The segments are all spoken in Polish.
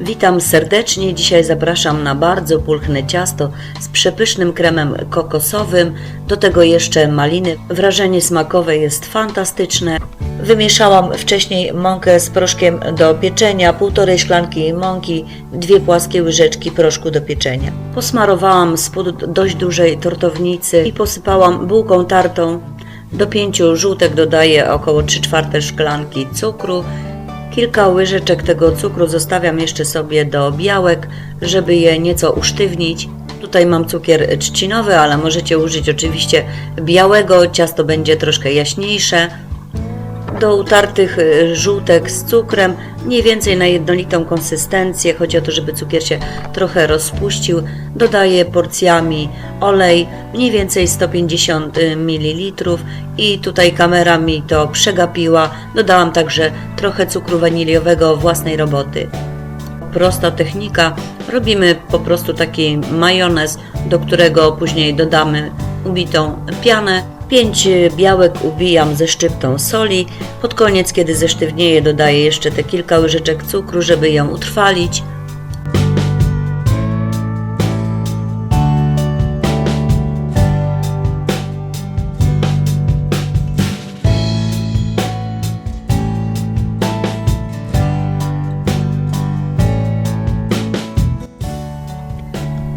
Witam serdecznie. Dzisiaj zapraszam na bardzo pulchne ciasto z przepysznym kremem kokosowym. Do tego jeszcze maliny. Wrażenie smakowe jest fantastyczne. Wymieszałam wcześniej mąkę z proszkiem do pieczenia, półtorej szklanki mąki, dwie płaskie łyżeczki proszku do pieczenia. Posmarowałam spód dość dużej tortownicy i posypałam bułką tartą. Do pięciu żółtek dodaję około 3 czwarte szklanki cukru. Kilka łyżeczek tego cukru zostawiam jeszcze sobie do białek, żeby je nieco usztywnić. Tutaj mam cukier trzcinowy, ale możecie użyć oczywiście białego. Ciasto będzie troszkę jaśniejsze. Do utartych y, żółtek z cukrem, mniej więcej na jednolitą konsystencję, chodzi o to, żeby cukier się trochę rozpuścił. Dodaję porcjami olej, mniej więcej 150 ml i tutaj kamera mi to przegapiła. Dodałam także trochę cukru waniliowego własnej roboty prosta technika. Robimy po prostu taki majonez, do którego później dodamy ubitą pianę. 5 białek ubijam ze szczyptą soli. Pod koniec, kiedy zesztywnieje, dodaję jeszcze te kilka łyżeczek cukru, żeby ją utrwalić.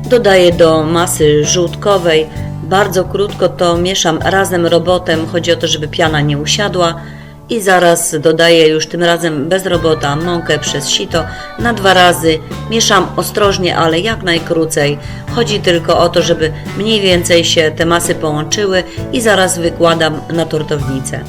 Dodaję do masy żółtkowej. Bardzo krótko to mieszam razem robotem. Chodzi o to, żeby piana nie usiadła. I zaraz dodaję już tym razem bez robota mąkę przez sito na dwa razy. Mieszam ostrożnie, ale jak najkrócej. Chodzi tylko o to, żeby mniej więcej się te masy połączyły i zaraz wykładam na tortownicę.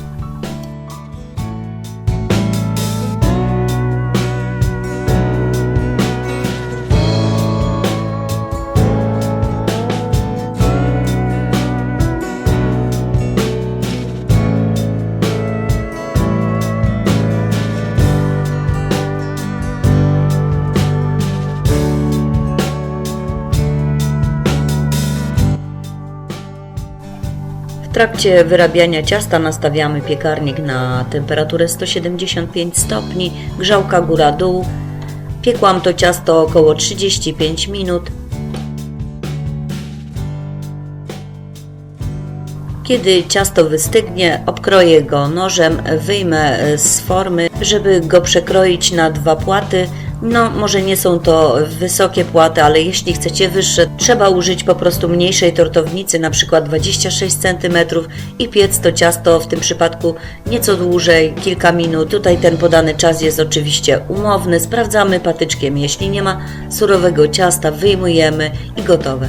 W trakcie wyrabiania ciasta nastawiamy piekarnik na temperaturę 175 stopni, grzałka góra-dół. Piekłam to ciasto około 35 minut. Kiedy ciasto wystygnie, obkroję go nożem, wyjmę z formy, żeby go przekroić na dwa płaty. No, może nie są to wysokie płaty, ale jeśli chcecie wyższe, trzeba użyć po prostu mniejszej tortownicy, na przykład 26 cm i piec to ciasto w tym przypadku nieco dłużej, kilka minut. Tutaj ten podany czas jest oczywiście umowny. Sprawdzamy patyczkiem. Jeśli nie ma surowego ciasta, wyjmujemy i gotowe.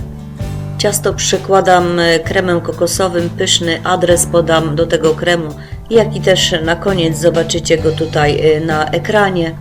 Ciasto przekładam e, kremem kokosowym, pyszny adres podam do tego kremu, jak i też na koniec zobaczycie go tutaj e, na ekranie.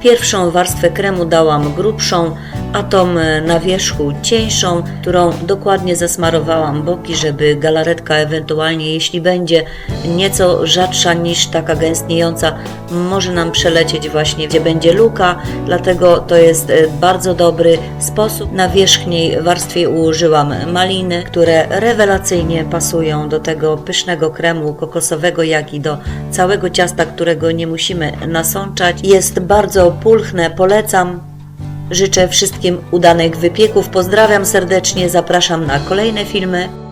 Pierwszą warstwę kremu dałam grubszą, a tą e, na wierzchu cieńszą, którą dokładnie zasmarowałam boki, żeby galaretka ewentualnie, jeśli będzie nieco rzadsza niż taka gęstniejąca, może nam przelecieć właśnie, gdzie będzie luka, dlatego to jest e, bardzo dobry sposób. Na wierzchniej warstwie ułożyłam maliny, które rewelacyjnie pasują do tego pysznego kremu kokosowego, jak i do całego ciasta, którego nie musimy nasączać. Jest bardzo pulchne, polecam. Życzę wszystkim udanych wypieków. Pozdrawiam serdecznie, zapraszam na kolejne filmy.